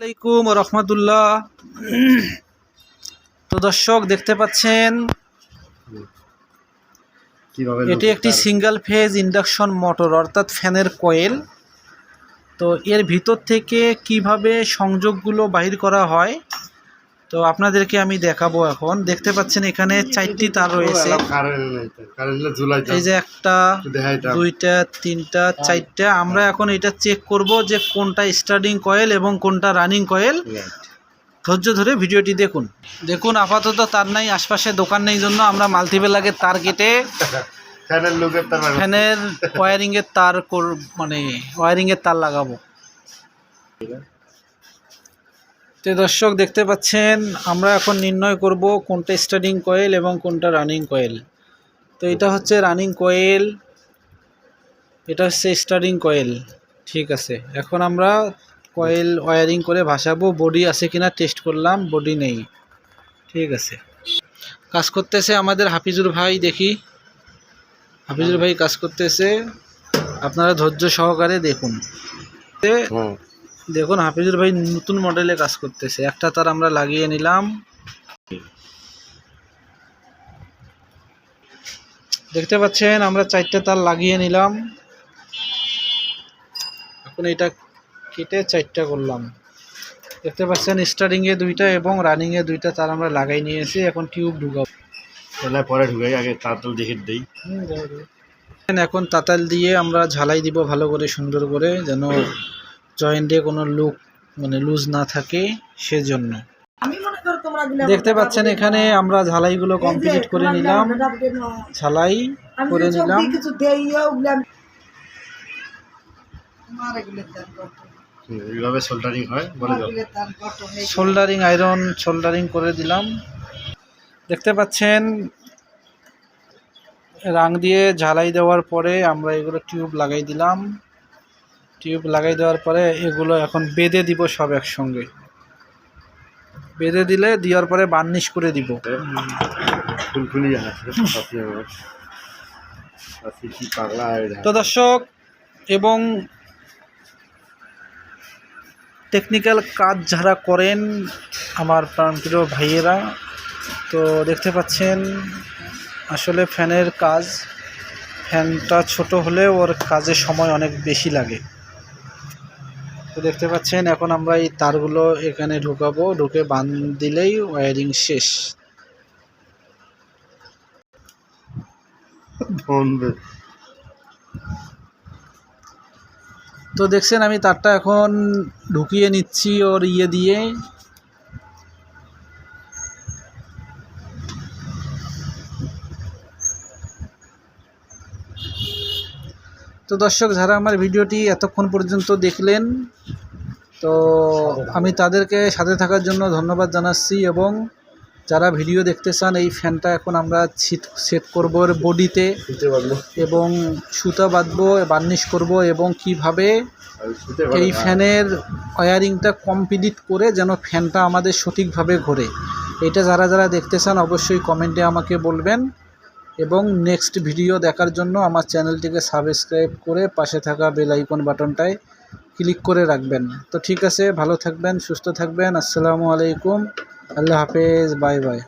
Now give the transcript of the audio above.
আলাইকুম রহমতুল্লাহ। তো দর্শক দেখতে পাচ্ছেন এটি একটি সিঙ্গেল ফেজ ইন্ডাকশন মোটর অর্থাৎ ফ্যানের কয়েল তো এর ভিতর থেকে কীভাবে সংযোগগুলো বাহির করা হয় তো আপনাদেরকে আমি দেখাবো এখন। দেখতে পাচ্ছেন এখানে চারটি তার রয়েছে। এই যে একটা দুইটা তিনটা চারটা। আমরা এখন এটা চেক করব যে কোনটা স্টার্টিং কয়েল এবং কোনটা রানিং কয়েল ধৈর্য ধরে ভিডিওটি দেখুন। দেখুন আপাতত তার নাই আশপাশে দোকান নেই জন্য আমরা মাল্টিপ্যালাকে তার কেটে ফ্যানের ওয়ারিংয়ের তার মানে ওয়ারিংয়ের তার লাগাবো। তো দর্শক, দেখতে পাচ্ছেন, আমরা এখন নির্ণয় করব কোনটা স্টার্টিং কয়েল এবং কোনটা রানিং কয়েল। তো এটা হচ্ছে রানিং কয়েল, এটা হচ্ছে স্টার্টিং কয়েল, ঠিক আছে। এখন আমরা কয়েল ওয়ারিং করে ভাসাবো, বডি আছে কিনা টেস্ট করলাম, বডি নেই, ঠিক আছে। কাজ করতেছে আমাদের হাফিজুর ভাই, দেখি। হাফিজুর ভাই কাজ করতেছে, আপনারা ধৈর্য সহকারে দেখুন। দেখুন হাফিজুর ভাই নতুন মডেলে কাজ করতেছে। একটা তার আমরা লাগিয়ে নিলাম। দেখতে পাচ্ছেন আমরা চারটে তার লাগিয়ে নিলাম। এখন এটা কেটে চারটা করলাম। দেখতে পাচ্ছেন স্টার্টিংয়ে দুইটা এবং রানিংয়ে দুইটা তার আমরা লাগাই নিয়েছি। এখন টিউব ঢুকাবো। তাহলে পরে ঢুকাই আগে তার দেখে দেই। এখন তাতাল দিয়ে আমরা ঝালাই দিব ভালো করে সুন্দর করে যেন জয়েন্টে কোনো লুক মানে লুজ না থাকে সেজন্য। দেখতে পাচ্ছেন এখানে আমরা ঝালাইগুলো কমপ্লিট করে নিলাম। ঝালাই করে নিলাম। এইভাবে সোল্ডারিং হয় বলে দাও। সোল্ডারিং আয়রন সোল্ডারিং করে দিলাম। দেখতে পাচ্ছেন রাং দিয়ে ঝালাই দেওয়ার পরে আমরা এগুলো টিউব লাগাই দিলাম। টিউব লাগাই দেওয়ার পরে এগুলো এখন বেঁধে দিব সব একসঙ্গে। বেঁধে দিলে দেওয়ার পরে বার্নিশ করে দিব। তো দর্শক, এবং টেকনিক্যাল কাজ যারা করেন, আমার প্রাণপ্রিয় ভাইয়েরা, তো দেখতে পাচ্ছেন, আসলে ফ্যানের কাজ, ফ্যানটা ছোট হলে ওর কাজে সময় অনেক বেশি লাগে। তো দেখতে পাচ্ছেন এখন আমরা এই তারগুলো এখানে ঢুকাবো। ঢুকে বান দিলেই ওয়ারিং শেষ। তো দেখছেন আমি তারটা এখন ঢুকিয়ে নিচ্ছি ওর ইয়ে দিয়ে। তো দর্শক যারা আমার ভিডিওটি এতক্ষণ পর্যন্ত দেখলেন তো আমি তাদেরকে সাথে থাকার জন্য ধন্যবাদ জানাচ্ছি এবং যারা ভিডিও দেখতে চান এই ফ্যানটা এখন আমরা ছিট সেট করব ওর বডিতে এবং সুতা বাঁধবো বার্নিশ করব এবং কীভাবে এই ফ্যানের ওয়ারিংটা কমপ্লিট করে যেন ফ্যানটা আমাদের সঠিকভাবে ঘোরে। এটা যারা যারা দেখতে চান অবশ্যই কমেন্টে আমাকে বলবেন। এবং নেক্সট ভিডিও দেখার জন্য আমার চ্যানেলটিকে সাবস্ক্রাইব করে পাশে থাকা বেল আইকন বাটনটায় ক্লিক করে রাখবেন তো ঠিক আছে, ভালো থাকবেন, সুস্থ থাকবেন, আসসালামু আলাইকুম, আল্লাহ হাফেজ বাই বাই.